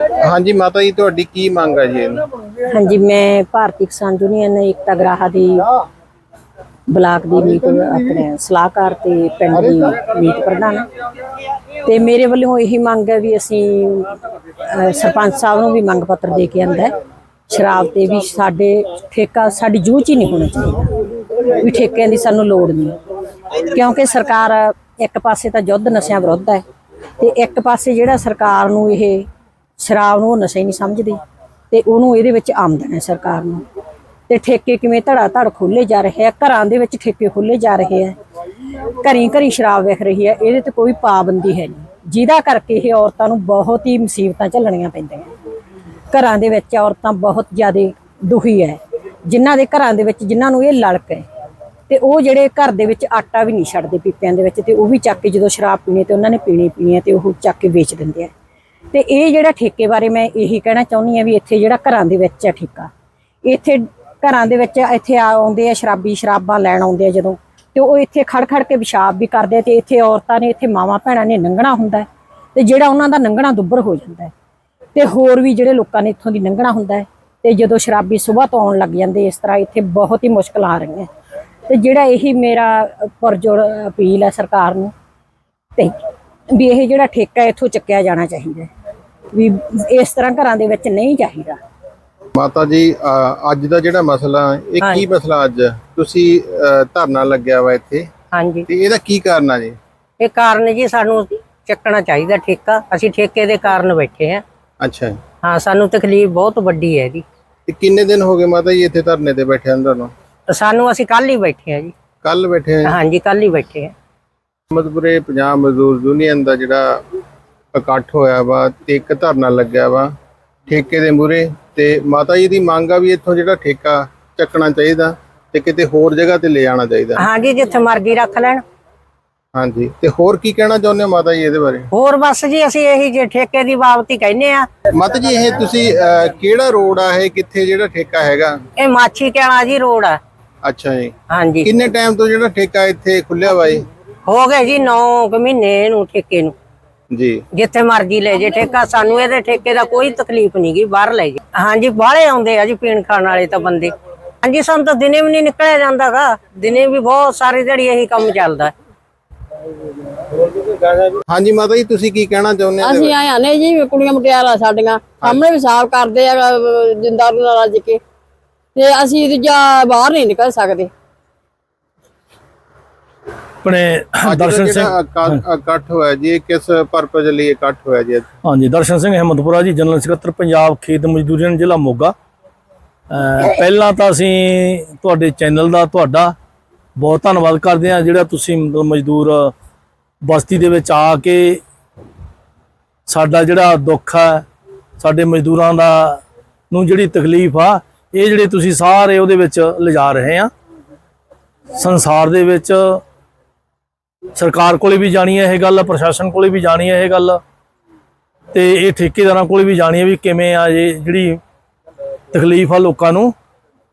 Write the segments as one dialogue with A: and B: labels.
A: ਹਾਂਜੀ ਮਾਤਾ ਜੀ ਤੁਹਾਡੀ ਕੀ ਮੰਗ ਹੈ ਜੀ ਇਹਨੂੰ?
B: ਹਾਂਜੀ ਮੈਂ ਭਾਰਤੀ ਕਿਸਾਨ ਯੂਨੀਅਨ ਏਕਤਾ ਗਰਾਹਾ ਦੀ ਬਲਾਕ ਦੀ ਮੀਟ ਆਪਣੇ ਸਲਾਹਕਾਰ ਤੇ ਪਿੰਡ ਦੀ ਮੀਟ ਪ੍ਰਧਾਨ ਤੇ ਮੇਰੇ ਵੱਲੋਂ ਇਹੀ ਮੰਗ ਹੈ ਵੀ ਅਸੀਂ ਅਹ, ਸਰਪੰਚ ਸਾਹਿਬ ਨੂੰ ਵੀ ਮੰਗ ਪੱਤਰ ਦੇ ਕੇ ਆਂਦਾ ਸ਼ਰਾਬ ਤੇ ਵੀ ਸਾਡੇ ਠੇਕਾ ਸਾਡੀ ਜੂਝ ਹੀ ਨਹੀਂ ਹੋਣਾ ਚਾਹੀਦਾ। ਵੀ ਠੇਕਿਆਂ ਦੀ ਸਾਨੂੰ ਲੋੜ ਨਹੀਂ। ਕਿਉਂਕਿ ਸਰਕਾਰ ਇੱਕ ਪਾਸੇ ਤਾਂ ਯੁੱਧ ਨਸ਼ਿਆਂ ਵਿਰੁੱਧ ਹੈ ਤੇ ਇੱਕ ਪਾਸੇ ਜਿਹੜਾ ਸਰਕਾਰ ਨੂੰ ਇਹ ਸ਼ਰਾਬ ਨੂੰ ਉਹ ਨਸ਼ਾ ਹੀ ਨਹੀਂ ਸਮਝਦੇ ਤੇ ਉਹਨੂੰ ਇਹਦੇ ਵਿੱਚ ਆਮਦਨ ਹੈ ਸਰਕਾਰ ਨੂੰ। ਤੇ ਠੇਕੇ ਕਿਵੇਂ ਧੜਾ ਧੜ ਖੋਲੇ ਜਾ ਰਹੇ ਆ, ਘਰਾਂ ਦੇ ਵਿੱਚ ਠੇਕੇ ਖੋਲੇ ਜਾ ਰਹੇ ਆ। ਘਰੀ ਘਰੀ ਸ਼ਰਾਬ ਵੇਖ ਰਹੀ ਹੈ ਇਹਦੇ ਤੇ ਕੋਈ ਪਾਬੰਦੀ ਹੈ ਨਹੀਂ। ਜਿਹਦਾ ਕਰਕੇ ਇਹ ਔਰਤਾਂ ਨੂੰ ਬਹੁਤ ਹੀ ਮੁਸੀਬਤਾਂ ਝੱਲਣੀਆਂ ਪੈਂਦੀਆਂ। ਘਰਾਂ ਦੇ ਵਿੱਚ ਔਰਤਾਂ ਬਹੁਤ ਜ਼ਿਆਦਾ ਦੁਖੀ ਹੈ ਜਿਨ੍ਹਾਂ ਦੇ ਘਰਾਂ ਦੇ ਵਿੱਚ ਜਿਨ੍ਹਾਂ ਨੂੰ ਇਹ ਲੜਕ ਹੈ ਤੇ ਉਹ ਜਿਹੜੇ ਘਰ ਦੇ ਵਿੱਚ ਆਟਾ ਵੀ ਨਹੀਂ ਛੱਡਦੇ ਪੀਪਿਆਂ ਦੇ ਵਿੱਚ, ਤੇ ਉਹ ਵੀ ਚੱਕ ਕੇ ਜਦੋਂ ਸ਼ਰਾਬ ਪੀਣੀ ਤੇ ਉਹਨਾਂ ਨੇ ਪੀਣੀ ਪੀਣੀ ਹੈ ਤੇ ਉਹ ਚੱਕ ਕੇ ਵੇਚ ਦਿੰਦੇ ਆ। ਤੇ ਇਹ ਜਿਹੜਾ ਠੇਕੇ ਬਾਰੇ ਮੈਂ ਇਹੀ ਕਹਿਣਾ ਚਾਹੁੰਦੀ ਆ ਵੀ ਇੱਥੇ ਜਿਹੜਾ ਘਰਾਂ ਦੇ ਵਿੱਚ ਹੈ ਠੇਕਾ, ਇੱਥੇ ਘਰਾਂ ਦੇ ਵਿੱਚ ਇੱਥੇ ਆ- ਆਉਂਦੇ ਆ ਸ਼ਰਾਬੀ ਸ਼ਰਾਬਾਂ ਲੈਣ ਆਉਂਦੇ ਆ ਜਦੋਂ, ਤੇ ਉਹ ਇੱਥੇ ਖੜ ਖੜ ਕੇ ਪਿਸ਼ਾਬ ਵੀ ਕਰਦੇ ਆ ਤੇ ਇੱਥੇ ਔਰਤਾਂ ਨੇ, ਇੱਥੇ ਮਾਵਾਂ ਭੈਣਾਂ ਨੇ ਲੰਘਣਾ ਹੁੰਦਾ ਹੈ ਤੇ ਜਿਹੜਾ ਉਹਨਾਂ ਦਾ ਨੰਗਣਾ ਦੁੱਬਰ ਹੋ ਜਾਂਦਾ ਹੈ ਤੇ ਹੋਰ ਵੀ ਜਿਹੜੇ ਲੋਕਾਂ ਨੇ ਇੱਥੋਂ ਦੀ ਲੰਘਣਾ ਹੁੰਦਾ ਹੈ ਤੇ ਜਦੋਂ ਸ਼ਰਾਬੀ ਸਵੇਰ ਤੋਂ ਆਉਣ ਲੱਗ ਜਾਂਦੇ ਇਸ ਤਰ੍ਹਾਂ ਇੱਥੇ ਬਹੁਤ ਹੀ ਮੁਸ਼ਕਲਾਂ ਆ ਰਹੀਆਂ। ਤੇ ਜਿਹੜਾ ਇਹੀ ਮੇਰਾ ਪਰਜੋਰ ਅਪੀਲ ਹੈ ਸਰਕਾਰ ਨੂੰ ਤੇ ਵੀ ਇਹ ਜਿਹੜਾ ਠੇਕਾ ਇੱਥੋਂ ਚੱਕਿਆ ਜਾਣਾ ਚਾਹੀਦਾ। ਵੀ ਇਸ ਤਰ੍ਹਾਂ ਘਰਾਂ ਦੇ ਵਿੱਚ ਨਹੀਂ ਚਾਹੀਦਾ।
A: ਮਾਤਾ ਜੀ ਅੱਜ ਦਾ ਜਿਹੜਾ ਮਸਲਾ ਇਹ ਕੀ। ਮਸਲਾ ਅੱਜ? ਤੁਸੀਂ ਧਰਨਾ ਲੱਗਿਆ ਵਾ ਇੱਥੇ।
C: ਹਾਂਜੀ।
A: ਤੇ ਇਹਦਾ ਕੀ ਕਾਰਨ ਆ ਜੀ?
C: ਇਹ ਕਾਰਨ ਜੀ ਸਾਨੂੰ ਚੱਕਣਾ ਚਾਹੀਦਾ ਠੇਕਾ। ਅਸੀਂ ਠੇਕੇ ਦੇ ਕਾਰਨ ਬੈਠੇ ਆ
A: ਅੱਛਾ ਜੀ।
C: ਹਾਂ ਸਾਨੂੰ ਤਕਲੀਫ ਬਹੁਤ ਵੱਡੀ ਹੈ ਇਹਦੀ।
A: ਤੇ ਕਿੰਨੇ ਦਿਨ ਹੋ ਗਏ ਮਾਤਾ ਜੀ ਇੱਥੇ ਧਰਨੇ ਤੇ ਬੈਠੇ ਅੰਦਰ ਨੂੰ?
C: ਸਾਨੂੰ ਅਸੀਂ ਕੱਲ ਹੀ ਬੈਠੇ ਆ ਜੀ।
A: ਕੱਲ ਬੈਠੇ ਆ
C: ਹਾਂਜੀ ਕੱਲ ਹੀ ਬੈਠੇ ਆ
A: ਮਦਪੁਰੇ ਪੰਜਾਬ ਮਜ਼ਦੂਰ ਯੂਨੀਅਨ ਦਾ ਜਿਹੜਾ ਇਕੱਠ ਹੋਇਆ ਵਾ ਤੇ ਇੱਕ ਧਰਨਾ ਲੱਗਿਆ ਵਾ ਠੇਕੇ ਦੇ ਮੂਰੇ ਤੇ ਮਾਤਾ ਜੀ ਦੀ ਮੰਗ ਆ ਵੀ ਇੱਥੋਂ ਜਿਹੜਾ ਠੇਕਾ ਚੱਕਣਾ ਚਾਹੀਦਾ ਤੇ ਕਿਤੇ ਹੋਰ ਜਗ੍ਹਾ ਤੇ ਲੈ ਜਾਣਾ ਚਾਹੀਦਾ।
C: ਹਾਂਜੀ ਜਿੱਥੇ ਮਰਜ਼ੀ ਰੱਖ ਲੈਣ।
A: ਹਾਂਜੀ ਤੇ ਹੋਰ ਕੀ ਕਹਿਣਾ ਚਾਹੁੰਦੇ ਹੋ ਮਾਤਾ ਜੀ ਇਹਦੇ ਬਾਰੇ?
C: ਹੋਰ ਬਸ ਜੀ ਅਸੀਂ ਇਹੀ ਜੇ ਠੇਕੇ ਦੀ ਬਾਬਤ ਹੀ ਕਹਿੰਨੇ ਆ
A: ਮਾਤਾ ਜੀ ਇਹ ਤੁਸੀਂ ਅਹ, ਕਿਹੜਾ ਰੋਡ ਆ ਇਹ? ਕਿੱਥੇ ਜਿਹੜਾ ਠੇਕਾ ਹੈਗਾ?
C: ਇਹ ਮਾਛੀ ਕਿਆਣਾ ਜੀ ਰੋਡ ਆ।
A: ਅੱਛਾ ਜੀ।
C: ਹਾਂਜੀ।
A: ਕਿੰਨੇ ਟਾਈਮ ਤੋਂ ਜਿਹੜਾ ਠੇਕਾ ਇੱਥੇ ਖੁੱਲਿਆ ਵਾ ਜੀ
C: ਹੋ ਗਏ ਜੀ 9 ਮਹੀਨੇ ਨੂੰ ਠੇਕੇ ਨੂੰ।
A: ਜੀ।
C: ਜਿੱਥੇ ਮਰਜ਼ੀ ਲੈ ਜੇ ਠੇਕਾ ਸਾਨੂੰ ਇਹਦੇ ਠੇਕੇ ਦਾ ਕੋਈ ਤਕਲੀਫ ਨਹੀਂ ਗੀ ਬਾਹਰ ਲੈ ਜੇ। ਹਾਂਜੀ ਬਾਹਲੇ ਆਉਂਦੇ ਆ ਜੀ ਪੀਣ ਖਾਣ ਵਾਲੇ ਤਾਂ ਬੰਦੇ। ਹਾਂਜੀ ਸਾਨੂੰ ਤਾਂ ਦਿਨੇ ਵੀ ਨਹੀਂ ਨਿਕਲਿਆ ਜਾਂਦਾਗਾ ਦਿਨੇ ਵੀ ਬਹੁਤ ਸਾਰੇ ਜਿਹੜੀ ਇਹੀ ਕੰਮ ਚੱਲਦਾ।
A: ਹਾਂਜੀ ਮਾਤਾ ਜੀ ਤੁਸੀਂ ਕੀ ਕਹਿਣਾ ਚਾਹੁੰਦੇ ਹੋ
D: ਅਸੀਂ ਆਏ ਨੇ ਜੀ ਕੁੜੀਆਂ ਮੁਟਿਆਰਾਂ ਸਾਡੀਆਂ। ਸਾਹਮਣੇ ਵੀ ਸਾਫ਼ ਕਰਦੇ ਆ ਜਿੰਦਾਰੂ ਨਾਲ ਰੱਜ ਕੇ। ਤੇ ਅਸੀਂ ਦੂਜਾ ਬਾਹਰ ਨਹੀਂ ਨਿਕਲ ਸਕਦੇ।
E: ਆਪਣੇ ਦਰਸ਼ਨ ਸਿੰਘ।
A: ਇਕੱਠ- ਹੋਇਆ ਜੀ ਕਿਸ ਪਰਪਸ ਲਈ ਇਕੱਠ ਹੋਇਆ ਜੀ?
E: ਹਾਂਜੀ ਦਰਸ਼ਨ ਸਿੰਘ ਅਹਿਮਦਪੁਰਾ ਜੀ ਜਨਰਲ ਸਕੱਤਰ ਪੰਜਾਬ ਖੇਤ ਮਜ਼ਦੂਰੀ ਯੂਨੀਅਨ ਜ਼ਿਲ੍ਹਾ ਮੋਗਾ। ਪਹਿਲਾਂ ਤਾਂ ਅਸੀਂ ਤੁਹਾਡੇ ਚੈਨਲ ਦਾ ਤੁਹਾਡਾ ਬਹੁਤ ਧੰਨਵਾਦ ਕਰਦੇ ਹਾਂ ਜਿਹੜਾ ਤੁਸੀਂ ਮਜ਼ਦੂਰ ਬਸਤੀ ਦੇ ਵਿੱਚ ਆ ਕੇ ਸਾਡਾ ਜਿਹੜਾ ਦੁੱਖ ਹੈ ਸਾਡੇ ਮਜ਼ਦੂਰਾਂ ਦਾ ਨੂੰ ਜਿਹੜੀ ਤਕਲੀਫ ਆ ਇਹ ਜਿਹੜੇ ਤੁਸੀਂ ਸਾਰੇ ਉਹਦੇ ਵਿੱਚ ਲਿਜਾ ਰਹੇ ਆ ਸੰਸਾਰ ਦੇ ਵਿੱਚ ਸਰਕਾਰ ਕੋਲੇ ਵੀ ਜਾਣੀ ਹੈ ਇਹ ਗੱਲ, ਪ੍ਰਸ਼ਾਸਨ ਕੋਲੇ ਵੀ ਜਾਣੀ ਹੈ ਇਹ ਗੱਲ। ਤੇ ਇਹ ਠੇਕੇਦਾਰਾਂ ਕੋਲੇ ਵੀ ਜਾਣੀ ਹੈ ਵੀ ਕਿਵੇਂ ਆ ਇਹ ਜਿਹੜੀ ਤਕਲੀਫ ਆ ਲੋਕਾਂ ਨੂੰ।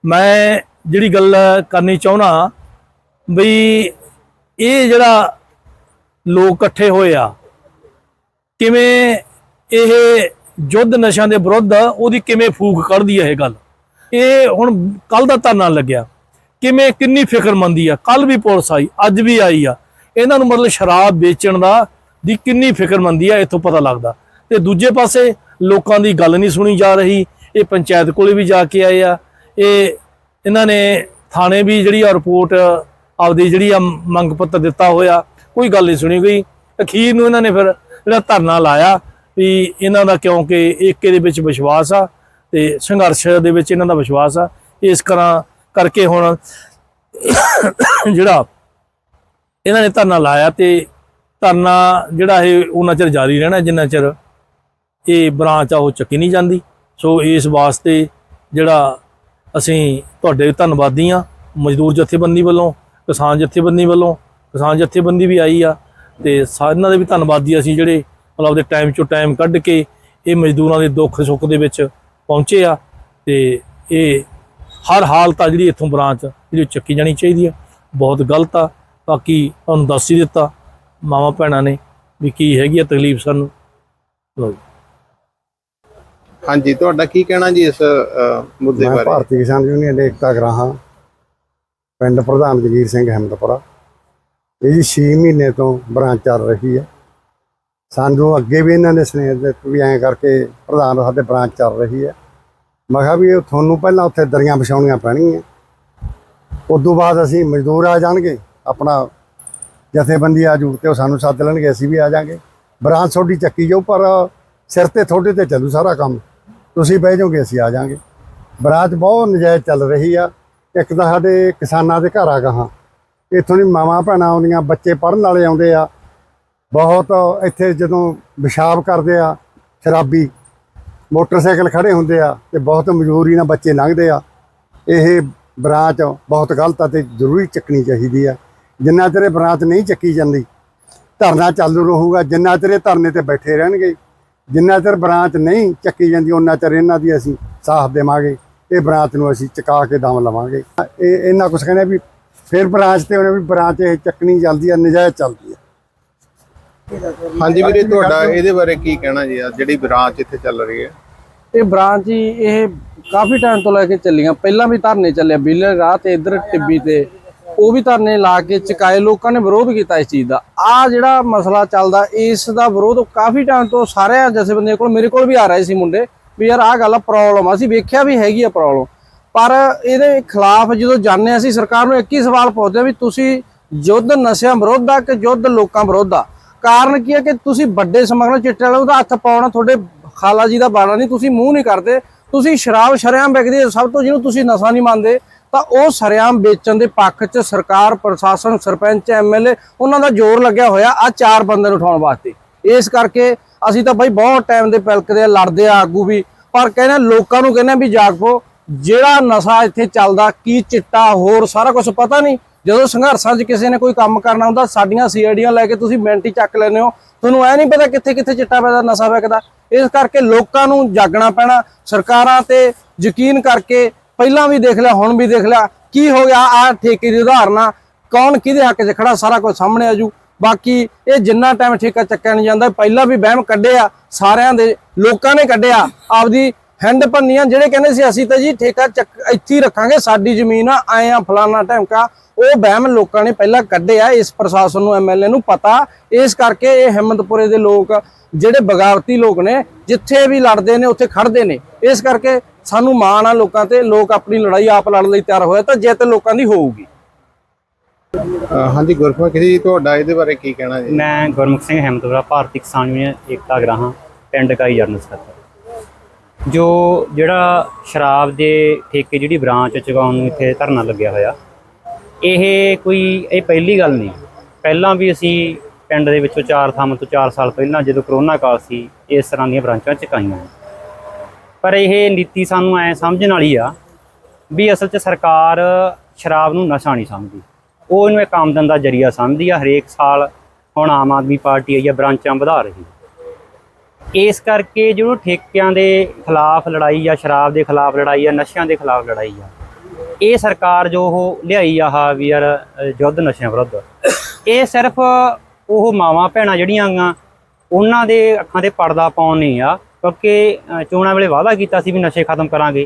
E: ਮੈਂ ਜਿਹੜੀ ਗੱਲ ਕਰਨੀ ਚਾਹੁੰਦਾ ਬਈ ਇਹ ਜਿਹੜਾ ਲੋਕ ਇਕੱਠੇ ਹੋਏ ਆ, ਕਿਵੇਂ ਇਹ ਯੁੱਧ ਨਸ਼ਿਆਂ ਦੇ ਵਿਰੁੱਧ ਉਹਦੀ ਕਿਵੇਂ ਫੂਕ ਕੱਢਦੀ ਹੈ ਇਹ ਗੱਲ? ਇਹ ਹੁਣ ਕੱਲ ਦਾ ਧਰਨਾ ਲੱਗਿਆ। ਕਿਵੇਂ ਕਿੰਨੀ ਫਿਕਰਮੰਦੀ ਆ? ਕੱਲ ਵੀ ਪੁਲਿਸ ਆਈ, ਅੱਜ ਵੀ ਆਈ ਆ। ਇਹਨਾਂ ਨੂੰ ਮਤਲਬ ਸ਼ਰਾਬ ਵੇਚਣ ਦਾ ਦੀ ਕਿੰਨੀ ਫਿਕਰਮੰਦੀ ਆ, ਇੱਥੋਂ ਪਤਾ ਲੱਗਦਾ। ਤੇ ਦੂਜੇ ਪਾਸੇ ਲੋਕਾਂ ਦੀ ਗੱਲ ਨਹੀਂ ਸੁਣੀ ਜਾ ਰਹੀ, ਇਹ ਪੰਚਾਇਤ ਕੋਲੇ ਵੀ ਜਾ ਕੇ ਆਏ ਆ। ਇਹ ਇਹਨਾਂ ਨੇ ਥਾਣੇ ਵੀ ਜਿਹੜੀ ਆ ਰਿਪੋਰਟ ਆਪਦੀ ਜਿਹੜੀ ਆ ਮੰਗ ਪੱਤਰ ਦਿੱਤਾ ਹੋਇਆ, ਕੋਈ ਗੱਲ ਨਹੀਂ ਸੁਣੀ ਗਈ। ਅਖੀਰ ਨੂੰ ਇਹਨਾਂ ਨੇ ਫਿਰ ਜਿਹੜਾ ਧਰਨਾ ਲਾਇਆ ਵੀ ਇਹਨਾਂ ਦਾ ਕਿਉਂਕਿ ਏਕੇ ਦੇ ਵਿੱਚ ਵਿਸ਼ਵਾਸ ਆ ਤੇ ਸੰਘਰਸ਼ ਦੇ ਵਿੱਚ ਇਹਨਾਂ ਦਾ ਵਿਸ਼ਵਾਸ ਆ, ਇਸ ਤਰ੍ਹਾਂ ਕਰਕੇ ਹੁਣ ਜਿਹੜਾ ਇਹਨਾਂ ਨੇ ਧਰਨਾ ਲਾਇਆ ਤੇ ਧਰਨਾ ਜਿਹੜਾ ਇਹ ਉਹਨਾਂ ਚਿਰ ਜਾਰੀ ਰਹਿਣਾ, ਜਿੰਨਾ ਚਿਰ ਇਹ ਬ੍ਰਾਂਚ ਆ ਉਹ ਚੱਕੀ ਨਹੀਂ ਜਾਂਦੀ। ਸੋ ਇਸ ਵਾਸਤੇ ਜਿਹੜਾ ਅਸੀਂ ਤੁਹਾਡੇ ਧੰਨਵਾਦੀ ਆ ਮਜ਼ਦੂਰ ਜਥੇਬੰਦੀ ਵੱਲੋਂ, ਕਿਸਾਨ ਜਥੇਬੰਦੀ ਵੱਲੋਂ, ਕਿਸਾਨ ਜਥੇਬੰਦੀ ਵੀ ਆਈ ਆ ਤੇ ਸਾਰਿਆਂ ਦੇ ਵੀ ਧੰਨਵਾਦੀ ਅਸੀਂ ਜਿਹੜੇ ਮਤਲਬ ਦੇ ਟਾਈਮ ਚੋਂ ਟਾਈਮ ਕੱਢ ਕੇ ਇਹ ਮਜ਼ਦੂਰਾਂ ਦੇ ਦੁੱਖ ਸੁੱਖ ਦੇ ਵਿੱਚ ਪਹੁੰਚੇ ਆ ਤੇ ਇਹ ਹਰ ਹਾਲਤ ਆ ਜਿਹੜੀ ਇੱਥੋਂ ਬ੍ਰਾਂਚ ਜਿਹੜੀ ਉਹ ਚੱਕੀ ਜਾਣੀ ਚਾਹੀਦੀ ਆ। ਬਹੁਤ ਗਲਤ ਆ। ਬਾਕੀ ਤੁਹਾਨੂੰ ਦੱਸ ਹੀ ਦਿੱਤਾ ਮਾਵਾਂ ਭੈਣਾਂ ਨੇ ਵੀ ਕੀ ਹੈਗੀ ਆ ਤਕਲੀਫ ਸਾਨੂੰ। ਲਓ ਜੀ।
A: ਹਾਂਜੀ ਤੁਹਾਡਾ ਕੀ ਕਹਿਣਾ ਜੀ ਇਸ ਅ, ਮੁੱਦੇ
F: ਮੈਂ
A: ਬਾਰੇ?
F: ਭਾਰਤੀ ਕਿਸਾਨ ਯੂਨੀਅਨ ਦੇ ਏਕਤਾ ਗਰਾਹਾਂ ਪਿੰਡ ਪ੍ਰਧਾਨ ਜਗੀਰ ਸਿੰਘ ਅਹਿਮਦਪੁਰਾ। ਇਹ ਜੀ 6 ਮਹੀਨੇ ਤੋਂ ਬ੍ਰਾਂਚ ਚੱਲ ਰਹੀ ਹੈ। ਸਾਨੂੰ ਅੱਗੇ ਵੀ ਇਹਨਾਂ ਨੇ ਸਨੇਹ ਦਿੱਤੇ ਵੀ ਐਂ ਕਰਕੇ ਪ੍ਰਧਾਨ ਸਾਡੇ ਬ੍ਰਾਂਚ ਚੱਲ ਰਹੀ ਹੈ। ਮੈਂ ਕਿਹਾ ਵੀ ਇਹ ਤੁਹਾਨੂੰ ਪਹਿਲਾਂ ਉੱਥੇ ਦਰੀਆਂ ਵਿਛਾਉਣੀਆਂ ਪੈਣਗੀਆਂ। ਉਦੋਂ ਬਾਅਦ ਅਸੀਂ ਮਜ਼ਦੂਰ ਆ ਜਾਣਗੇ। ਆਪਣਾ ਜਥੇਬੰਦੀ ਆ ਜੂ ਤੇ ਉਹ ਸਾਨੂੰ ਸੱਦ ਲੈਣਗੇ, ਅਸੀਂ ਵੀ ਆ ਜਾਾਂਗੇ। ਬਰਾਂਚ ਤੁਹਾਡੀ ਚੱਕੀ ਜਾਊ, ਪਰ ਸਿਰ ਤੇ ਤੁਹਾਡੇ ਤੇ ਚੱਲੂ ਸਾਰਾ ਕੰਮ। ਤੁਸੀਂ ਬਹਿ ਜਾਓਗੇ, ਅਸੀਂ ਆ ਜਾਾਂਗੇ। ਬਰਾਤ ਬਹੁਤ ਨਜਾਇਜ਼ ਚੱਲ ਰਹੀ ਆ। ਇੱਕ ਤਾਂ ਸਾਡੇ ਕਿਸਾਨਾਂ ਦੇ ਘਰ ਆ ਗਾਹਾਂ। ਇੱਥੋਂ ਦੀ ਮਾਵਾਂ ਭੈਣਾਂ ਆਉਂਦੀਆਂ, ਬੱਚੇ ਪੜਨ ਵਾਲੇ ਆਉਂਦੇ ਆ। ਬਹੁਤ ਇੱਥੇ ਜਦੋਂ ਪਿਸ਼ਾਬ ਕਰਦੇ ਆ, ਸ਼ਰਾਬੀ ਮੋਟਰਸਾਈਕਲ ਖੜੇ ਹੁੰਦੇ ਆ ਤੇ ਬਹੁਤ ਮਜ਼ਬੂਰੀ ਨਾਲ ਬੱਚੇ ਲੰਘਦੇ ਆ। ਇਹ ਬਰਾਤ ਬਹੁਤ ਗਲਤ ਆ ਤੇ ਜ਼ਰੂਰੀ ਚੱਕਣੀ ਚਾਹੀਦੀ ਆ। ਜਿੰਨਾ ਚਿਰ ਇਹ ਬਰਾਤ ਨਹੀਂ ਚੱਕੀ ਜਾਂਦੀ ਧਰਨਾ ਚਾਲੂ ਰਹੂਗਾ ਜਿੰਨਾ ਇਹ ਧਰਨੇ ਤੇ ਬੈਠੇ ਰਹਿਣਗੇ ਜਿੰਨਾ ਚਿਰ ਬ੍ਰਾਂਚ ਨਹੀਂ ਚੱਕੀ ਜਾਂਦੀ ਉਹਨਾਂ ਚਿਰ ਇਹਨਾਂ ਦੀ ਅਸੀਂ ਸਾਥ ਦੇਵਾਂਗੇ ਇਹ ਬ੍ਰਾਂਚ ਨੂੰ ਅਸੀਂ ਚਕਾ ਕੇ ਦਮ ਲਵਾਂਗੇ। ਇਹ ਇਹਨਾਂ ਕੁਛ ਕਹਿੰਦੇ ਵੀ ਫਿਰ ਬ੍ਰਾਂਚ ਤੇ ਉਹਨੇ ਵੀ ਬ੍ਰਾਂਚ ਇਹ ਚੱਕਣੀ ਚੱਲਦੀ ਆ ਨਜਾਇਜ਼ ਚੱਲਦੀ ਆ।
A: ਹਾਂਜੀ ਵੀਰੇ ਤੁਹਾਡਾ ਇਹਦੇ ਬਾਰੇ ਕੀ ਕਹਿਣਾ ਜੀ ਆ ਜਿਹੜੀ ਬ੍ਰਾਂਚ ਇੱਥੇ ਚੱਲ ਰਹੀ ਹੈ?
G: ਇਹ ਬ੍ਰਾਂਚ ਹੀ ਇਹ ਕਾਫੀ ਟਾਈਮ ਤੋਂ ਲੈ ਕੇ ਚੱਲੀਆਂ। ਪਹਿਲਾਂ ਵੀ ਧਰਨੇ ਚੱਲੇ ਬਿੱਲੇ ਰਾਹ ਤੇ ਇਧਰ ਟਿੱਬੀ ਤੇ ਉਹ ਵੀ ਧਰਨੇ ਲਾ ਕੇ ਚੁਕਾਏ, ਲੋਕਾਂ ਨੇ ਵਿਰੋਧ ਕੀਤਾ ਇਸ ਚੀਜ਼ ਦਾ। ਆ ਜਿਹੜਾ ਮਸਲਾ ਚੱਲਦਾ, ਇਸ ਦਾ ਵਿਰੋਧ ਕਾਫੀ ਟਾਈਮ ਤੋਂ ਸਾਰਿਆਂ ਜਥੇਬੰਦੀਆਂ ਕੋਲ, ਮੇਰੇ ਕੋਲ ਵੀ ਆ ਰਹੇ ਸੀ ਮੁੰਡੇ, ਵੀ ਯਾਰ ਆਹ ਗੱਲ ਆ ਪ੍ਰੋਬਲਮ ਅਸੀਂ ਵੇਖਿਆ ਵੀ ਹੈਗੀ ਆ ਪ੍ਰੋਬਲਮ ਪਰ ਇਹਦੇ ਖਿਲਾਫ ਜਦੋਂ ਜਾਣਦੇ ਹਾਂ ਅਸੀਂ, ਸਰਕਾਰ ਨੂੰ ਇੱਕ ਹੀ ਸਵਾਲ ਪੁੱਛਦੇ ਹਾਂ ਵੀ ਤੁਸੀਂ ਯੁੱਧ ਨਸ਼ਿਆਂ ਵਿਰੁੱਧ ਆ ਕਿ ਯੁੱਧ ਲੋਕਾਂ ਵਿਰੁੱਧ ਆ? ਕਾਰਨ ਕੀ ਹੈ ਕਿ ਤੁਸੀਂ ਵੱਡੇ ਸਮਗਲਰ ਚਿੱਟੇ ਵਾਲੇ ਉਹਦਾ ਹੱਥ ਪਾਉਣਾ, ਤੁਹਾਡੇ ਖਾਲਾ ਜੀ ਦਾ ਬਾਣਾ ਨਹੀਂ, ਤੁਸੀਂ ਮੂੰਹ ਨਹੀਂ ਕਰਦੇ। ਤੁਸੀਂ ਸ਼ਰਾਬ ਸ਼ਰਿਆਮ ਵਿਕਦੀ ਸਭ ਤੋਂ ਜਿਹਨੂੰ ਤੁਸੀਂ ਨਸ਼ਾ ਨਹੀਂ ਮੰਨਦੇ। ਤਾਂ ਉਹ ਸ਼ਰਿਆਮ ਵੇਚਣ ਦੇ ਪੱਖ 'ਚ ਸਰਕਾਰ, ਪ੍ਰਸ਼ਾਸਨ, ਸਰਪੰਚ ਐਮਐਲਏ ਉਹਨਾਂ ਦਾ ਜ਼ੋਰ ਲੱਗਿਆ ਹੋਇਆ ਆ ਚਾਰ ਬੰਦੇ ਨੂੰ ਉਠਾਉਣ ਵਾਸਤੇ। ਇਸ ਕਰਕੇ ਅਸੀਂ ਤਾਂ ਬਾਈ ਬਹੁਤ ਟਾਈਮ ਦੇ ਪਲਕਦੇ ਆ, ਲੜਦੇ ਆ ਆਗੂ ਵੀ, ਪਰ ਕਹਿੰਦੇ ਲੋਕਾਂ ਨੂੰ ਕਹਿੰਦੇ ਆ ਵੀ ਜਾਗੋ, ਜਿਹੜਾ ਨਸ਼ਾ ਇੱਥੇ ਚੱਲਦਾ, ਕੀ ਚਿੱਟਾ, ਹੋਰ ਸਾਰਾ ਕੁਝ ਪਤਾ ਨਹੀਂ। ਜਦੋਂ ਸੰਘਰਸ਼ਾਂ 'ਚ ਕਿਸੇ ਨੇ ਕੋਈ ਕੰਮ ਕਰਨਾ ਹੁੰਦਾ, ਸਾਡੀਆਂ ਸੀਆਈਡੀਆਂ ਲੈ ਕੇ ਤੁਸੀਂ ਮਿੰਟੀ ਚੱਕ ਲੈਂਦੇ ਹੋ। ਤੁਹਾਨੂੰ ਐ ਨਹੀਂ ਪਤਾ ਕਿੱਥੇ ਕਿੱਥੇ ਚਿੱਟਾ ਪੈਦਾ, ਨਸ਼ਾ ਵਿਕਦਾ। ਇਸ ਕਰਕੇ ਲੋਕਾਂ ਨੂੰ ਜਾਗਣਾ ਪੈਣਾ, ਸਰਕਾਰਾਂ ਤੇ ਯਕੀਨ ਕਰਕੇ ਪਹਿਲਾਂ ਵੀ ਦੇਖ ਲਿਆ, ਹੁਣ ਵੀ ਦੇਖ ਲਿਆ। ਕੀ ਹੋ ਗਿਆ? ਆ ਠੇਕੇ ਦੀ ਉਦਾਹਰਨਾਂ ਕੌਣ ਕਿਹਦੇ ਹੱਕ 'ਚ ਖੜਾ? ਸਾਰਾ ਕੁਝ ਸਾਹਮਣੇ ਆ ਜੂ। ਬਾਕੀ ਇਹ ਜਿੰਨਾ ਟਾਈਮ ਠੇਕਾ ਚੱਕਿਆ ਨਹੀਂ ਜਾਂਦਾ, ਪਹਿਲਾਂ ਵੀ ਵਹਿਮ ਕੱਢਿਆ ਸਾਰਿਆਂ ਦੇ, ਲੋਕਾਂ ਨੇ ਕੱਢਿਆ। ਆਪਦੀ ਹੈਂਡ ਪੰਨੀਆਂ ਜਿਹੜੇ ਕਹਿੰਦੇ ਸੀ ਅਸੀਂ ਤਾਂ ਜੀ ਠੇਕਾ ਚੱਕ ਇੱਥੇ ਹੀ ਰੱਖਾਂਗੇ ਸਾਡੀ ਜ਼ਮੀਨ ਆ ਆਏ ਆ ਫਲਾਨਾ ਢਮਕਾ ਉਹ ਵਹਿਮ ਲੋਕਾਂ ਨੇ ਪਹਿਲਾਂ ਕੱਢਿਆ ਇਸ ਪ੍ਰਸ਼ਾਸਨ ਨੂੰ ਐਮਐਲਏ ਨੂੰ ਪਤਾ। ਇਸ ਕਰਕੇ ਇਹ ਹਿੰਮਤਪੁਰੇ ਦੇ ਲੋਕ ਜਿਹੜੇ ਬਗਾਵਤੀ ਲੋਕ ਨੇ ਜਿੱਥੇ ਵੀ ਲੜਦੇ ਨੇ ਉੱਥੇ ਖੜਦੇ ਨੇ। ਇਸ ਕਰਕੇ ਸਾਨੂੰ ਮਾਣ ਆ ਲੋਕਾਂ ਤੇ ਲੋਕ ਆਪਣੀ ਲੜਾਈ ਆਪ ਲੜਨ ਲਈ ਤਿਆਰ ਹੋਏ ਤਾਂ ਜਿੱਤ ਲੋਕਾਂ ਦੀ ਹੋਊਗੀ।
A: ਹਾਂਜੀ ਗੁਰਫਾ ਜੀ ਤੁਹਾਡਾ ਇਹਦੇ ਬਾਰੇ ਕੀ ਕਹਿਣਾ ਜੀ?
H: ਮੈਂ ਗੁਰਮੁਖ ਸਿੰਘ ਹਿੰਮਤਪੁਰਾ ਭਾਰਤੀ ਕਿਸਾਨ ਯੂਨੀਅਨ ਏਕਤਾ ਗ੍ਰਾਹਾਂ ਪਿੰਡ ਕਾਈ ਜਰਨਲ ਸਕੱਤਰ। ਜੋ ਜਿਹੜਾ ਸ਼ਰਾਬ ਦੇ ਠੇਕੇ ਜਿਹੜੀ ਬ੍ਰਾਂਚ ਚੁਕਾਉਣ ਨੂੰ ਇੱਥੇ ਧਰਨਾ ਲੱਗਿਆ ਹੋਇਆ, ਇਹ ਕੋਈ, ਇਹ ਪਹਿਲੀ ਗੱਲ ਨਹੀਂ। ਪਹਿਲਾਂ ਵੀ ਅਸੀਂ ਪਿੰਡ ਦੇ ਵਿੱਚੋਂ ਚਾਰ ਥਾਵਾਂ ਤੋਂ 4 ਸਾਲ ਪਹਿਲਾਂ ਜਦੋਂ ਕਰੋਨਾ ਕਾਲ ਸੀ, ਇਸ ਤਰ੍ਹਾਂ ਦੀਆਂ ਬ੍ਰਾਂਚਾਂ ਚੁਕਾਈਆਂ ਪਰ ਇਹ ਨੀਤੀ ਸਾਨੂੰ ਐ ਸਮਝਣ ਵਾਲੀ ਆ ਵੀ ਅਸਲ 'ਚ ਸਰਕਾਰ ਸ਼ਰਾਬ ਨੂੰ ਨਸ਼ਾ ਨਹੀਂ ਸਮਝਦੀ। ਉਹ ਇਹਨੂੰ ਇੱਕ ਆਮਦਨ ਦਾ ਜਰੀਆ ਸਮਝਦੀ ਆ, ਹਰੇਕ ਸਾਲ ਹੁਣ ਆਮ ਆਦਮੀ ਪਾਰਟੀ ਆਈ ਆ, ਬ੍ਰਾਂਚਾਂ ਵਧਾ ਰਹੀ ਇਸ ਕਰਕੇ ਜੋ ਠੇਕਿਆਂ ਦੇ ਖਿਲਾਫ ਲੜਾਈ ਆ, ਸ਼ਰਾਬ ਦੇ ਖਿਲਾਫ ਲੜਾਈ ਆ, ਨਸ਼ਿਆਂ ਦੇ ਖਿਲਾਫ ਲੜਾਈ ਆ, ਇਹ ਸਰਕਾਰ ਜੋ ਉਹ ਲਿਆਈ ਆ ਹਾ ਵੀ ਯਾਰ ਯੁੱਧ ਨਸ਼ਿਆਂ ਵਿਰੁੱਧ, ਇਹ ਸਿਰਫ ਉਹ ਮਾਵਾਂ ਭੈਣਾਂ ਜਿਹੜੀਆਂ ਆ ਉਹਨਾਂ ਦੇ ਅੱਖਾਂ ਤੇ ਪਰਦਾ ਪਾਉਣ ਨਹੀਂ ਆ, ਕਿਉਂਕਿ ਚੋਣਾਂ ਵੇਲੇ ਵਾਅਦਾ ਕੀਤਾ ਸੀ ਵੀ ਨਸ਼ੇ ਖਤਮ ਕਰਾਂਗੇ।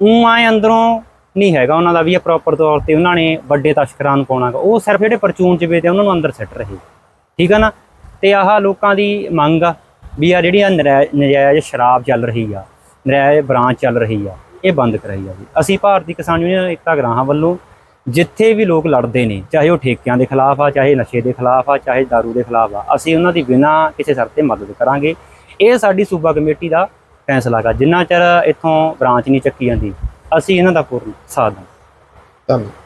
H: ਉਹ ਆਏ ਅੰਦਰੋਂ ਨਹੀਂ ਹੈਗਾ ਉਹਨਾਂ ਦਾ ਵੀ ਇਹ ਪ੍ਰੋਪਰ ਤੌਰ ਤੇ ਉਹਨਾਂ ਨੇ ਵੱਡੇ ਤਸ਼ਕਰਾਂ ਨੂੰ ਪਾਉਣਾ ਗਾ। ਉਹ ਸਿਰਫ ਜਿਹੜੇ ਪਰਚੂਨ ਚ ਵੇਚਦੇ ਉਹਨਾਂ ਨੂੰ ਅੰਦਰ ਸਿੱਟ ਰਹੇ ਠੀਕ ਆ ਨਾ? ਤੇ ਆਹ ਲੋਕਾਂ ਦੀ ਮੰਗ ਆ। ਵੀ ਆ ਜਿਹੜੀ ਆ ਨਰੈ- ਨਜਾਇਜ਼ ਸ਼ਰਾਬ ਚੱਲ ਰਹੀ ਆ ਨਜਾਇਜ਼ ਬ੍ਰਾਂਚ ਚੱਲ ਰਹੀ ਆ, ਇਹ ਬੰਦ ਕਰਾਈ ਜਾਵੇ। ਅਸੀਂ ਭਾਰਤੀ ਕਿਸਾਨ ਯੂਨੀਅਨ ਏਕਤਾ ਗ੍ਰਾਹਾਂ ਵੱਲੋਂ ਜਿੱਥੇ ਵੀ ਲੋਕ ਲੜਦੇ ਨੇ, ਚਾਹੇ ਉਹ ਠੇਕਿਆਂ ਦੇ ਖਿਲਾਫ ਆ, ਚਾਹੇ ਨਸ਼ੇ ਦੇ ਖਿਲਾਫ ਆ, ਚਾਹੇ दारू ਦੇ ਖਿਲਾਫ ਆ, ਅਸੀਂ ਉਹਨਾਂ ਦੀ ਬਿਨਾਂ ਕਿਸੇ ਸ਼ਰਤ ਤੇ ਮਦਦ ਕਰਾਂਗੇ। ਇਹ ਸਾਡੀ ਸੂਬਾ ਕਮੇਟੀ ਦਾ ਫੈਸਲਾ ਗਾ। ਜਿੰਨਾ ਚਿਰ ਇੱਥੋਂ ਬ੍ਰਾਂਚ ਨਹੀਂ ਚੱਕੀ ਜਾਂਦੀ, ਅਸੀਂ ਇਹਨਾਂ ਦਾ ਪੂਰਨ ਸਾਥ ਦਾਂਗੇ
A: ਧੰਨਵਾਦ।